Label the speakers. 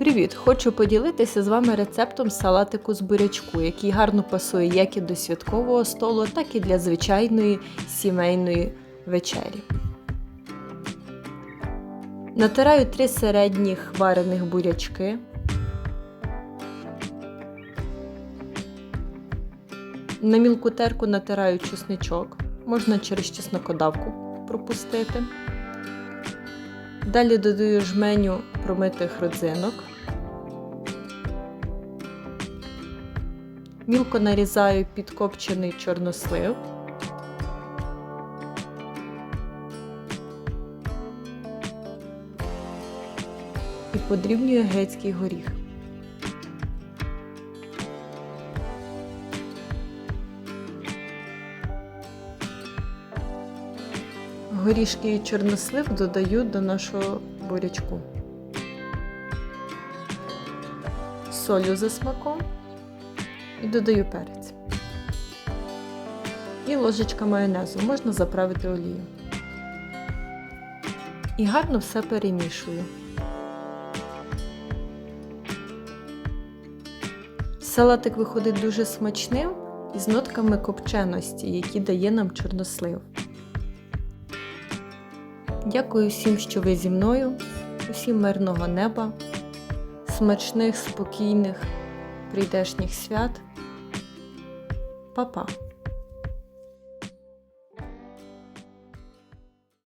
Speaker 1: Привіт! Хочу поділитися з вами рецептом салатику з бурячку, який гарно пасує як і до святкового столу, так і для звичайної сімейної вечері. Натираю три середніх варених бурячки. На мілку терку натираю чесничок, можна через чеснокодавку пропустити. Далі додаю жменю промитих родзинок. Мілко нарізаю підкопчений чорнослив. І подрібнюю грецький горіх. Горішки і чорнослив додаю до нашого бурячку. Солю за смаком і додаю перець. І ложечка майонезу можна заправити олію. І гарно все перемішую. Салатик виходить дуже смачним і з нотками копченості, які дає нам чорнослив. Дякую всім, що ви зі мною, усім мирного неба, смачних, спокійних, прийдешніх свят. Па-па!